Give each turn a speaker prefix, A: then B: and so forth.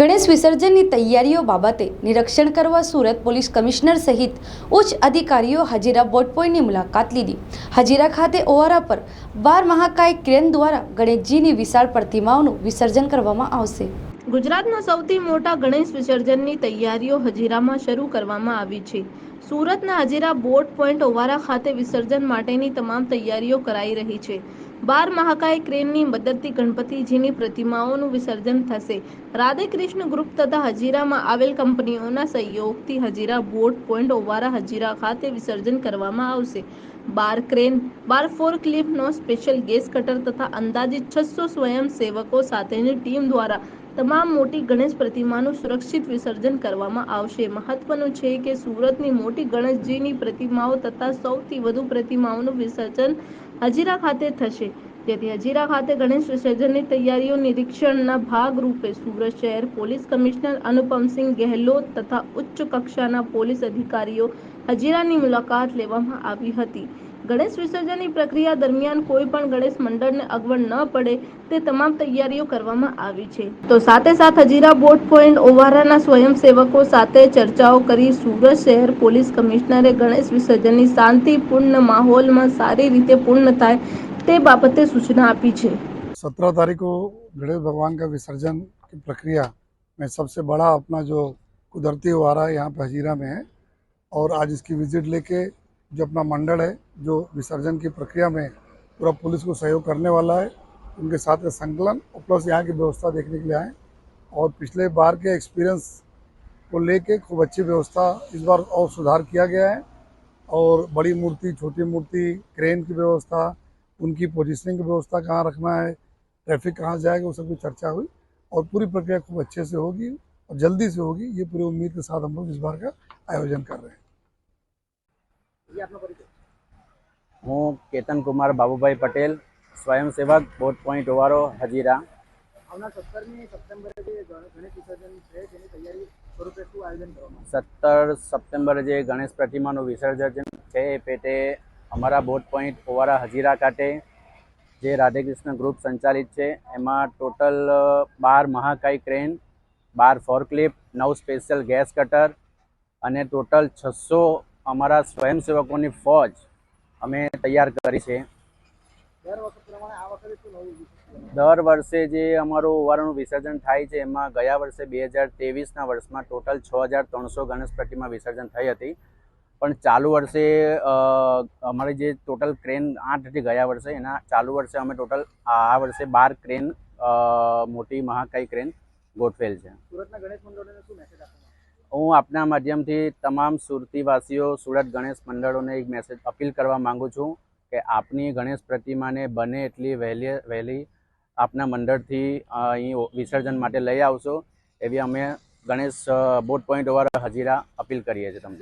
A: ગણેશ વિસર્જનની તૈયારીઓ બાબતે નિરીક્ષણ કરવા સુરત પોલીસ કમિશનર સહિત ઉચ્ચ અધિકારીઓ હજીરા બોટ પોઈન્ટની મુલાકાત લીધી. હજીરા ખાતે ઓવારા પર બાર મહાકાય ક્રેન દ્વારા ગણેશજીની વિશાળ પ્રતિમાઓનું વિસર્જન કરવામાં આવશે.
B: ગુજરાતના સૌથી મોટા ગણેશ વિસર્જનની તૈયારીઓ હજીરામાં શરૂ કરવામાં આવી છે. સુરતના હજીરા બોટ પોઈન્ટ ઓવારા ખાતે વિસર્જન માટેની તમામ તૈયારીઓ કરાઈ રહી છે. બાર મહાકાય ક્રેનની મદદથી ગણપતિજીની પ્રતિમાઓનું વિસર્જન થશે. રાધે કૃષ્ણ ગ્રુપ તથા હજીરામાં આવેલ કંપનીઓના સહયોગથી હજીરા બોટ પોઈન્ટ ઓવારા હજીરા ખાતે વિસર્જન કરવામાં આવશે. બાર ક્રેન, બાર ફોર ક્લિફનો સ્પેશિયલ ગેસ કટર તથા અંદાજિત છસો સ્વયંસેવકો સાથેની ટીમ દ્વારા તમામ મોટી ગણેશ પ્રતિમાનું સુરક્ષિત વિસર્જન કરવામાં આવશે. મહત્વનું છે કે સુરતની મોટી ગણેશજીની પ્રતિમાઓ તથા સૌથી વધુ પ્રતિમાઓનું વિસર્જન હજીરા ખાતે થશે. તેથી હજીરા ખાતે ગણેશ વિસર્જનની તૈયારીઓ નિરીક્ષણના ભાગરૂપે સુરત શહેર પોલીસ કમિશનર અનુપમસિંહ ગહેલોત તથા ઉચ્ચ કક્ષાના પોલીસ અધિકારીઓ હજીરાની મુલાકાત લેવામાં આવી હતી. ગણેશ વિસર્જનની પ્રક્રિયા દરમિયાન કોઈ પણ ગણેશ મંડળને અગવડ ન પડે તે તમામ તૈયારીઓ કરવામાં આવી છે તો સાથે સાથ હજીરા બોટ પોઈન્ટ ઓવારાના સ્વયંસેવકો સાથે ચર્ચાઓ કરી સુરત શહેર પોલીસ કમિશનરે ગણેશ વિસર્જનની શાંતિપૂર્ણ માહોલમાં સારી રીતે પૂર્ણ થાય તે બાબતે સૂચના આપી છે
C: सत्रह तारीख को गणेश भगवान का विसर्जन की प्रक्रिया में सबसे बड़ा अपना जो कुदरती हो आ रहा है यहाँ पे हजीरा में है और आज इसकी विजिट लेके जो अपना मंडल है, जो विसर्जन की प्रक्रिया में पूरा पुलिस को सहयोग करने वाला है, उनके साथ संकलन और प्लस यहाँ की व्यवस्था देखने के लिए आए और पिछले बार के एक्सपीरियंस को लेके खूब अच्छी व्यवस्था इस बार और सुधार किया गया है। और बड़ी मूर्ति, छोटी मूर्ति क्रेन की व्यवस्था, उनकी पोजीशनिंग की व्यवस्था कहाँ रखना है ट्रैफ़िक कहाँ जाएगा, वो सब की चर्चा हुई। और पूरी प्रक्रिया खूब अच्छे से होगी और जल्दी से होगी, ये पूरी उम्मीद के साथ हम लोग इस बार का आयोजन कर रहे हैं।
D: હું કેતન કુમાર બાબુભાઈ પટેલ સ્વયંસેવક બોટ પોઈન્ટ ઓવારો હજીરા. સત્તર સપ્ટેમ્બરે જે ગણેશ પ્રતિમાનું વિસર્જન છે એ પેટે અમારા બોટ પોઈન્ટ ઓવારા હજીરા ખાતે જે રાધેકૃષ્ણ ગ્રુપ સંચાલિત છે એમાં ટોટલ બાર મહાકાય ક્રેન બાર ફોરક્લિપ નવ સ્પેશિયલ ગેસ કટર અને ટોટલ છસો અમારા સ્વયંસેવકોની ફોજ અમે તૈયાર કરી છે. દર વર્ષે જે અમારું ઓવારનું વિસર્જન થાય છે એમાં ગયા વર્ષે બે હજાર ત્રેવીસના વર્ષમાં ટોટલ છ હજાર ત્રણસો ગણેશ પ્રતિમા વિસર્જન થઈ હતી. પણ ચાલુ વર્ષે અમારી જે ટોટલ ક્રેન આઠ હતી ગયા વર્ષે એના ચાલુ વર્ષે અમે ટોટલ આ વર્ષે બાર ક્રેન મોટી મહાકાય ક્રેન ગોઠવેલ છે. હું આપના માધ્યમથી તમામ સુરતીવાસીઓ, સુરત ગણેશ મંડળોને એક મેસેજ અપીલ કરવા માંગુ છું કે આપની ગણેશ પ્રતિમાને બને એટલી વહેલી વહેલી આપના મંડળથી અહીં વિસર્જન માટે લઈ આવશો. એવી અમે ગણેશ બોટ પોઈન્ટ ઓવર હજીરા અપીલ કરીએ છીએ તમને.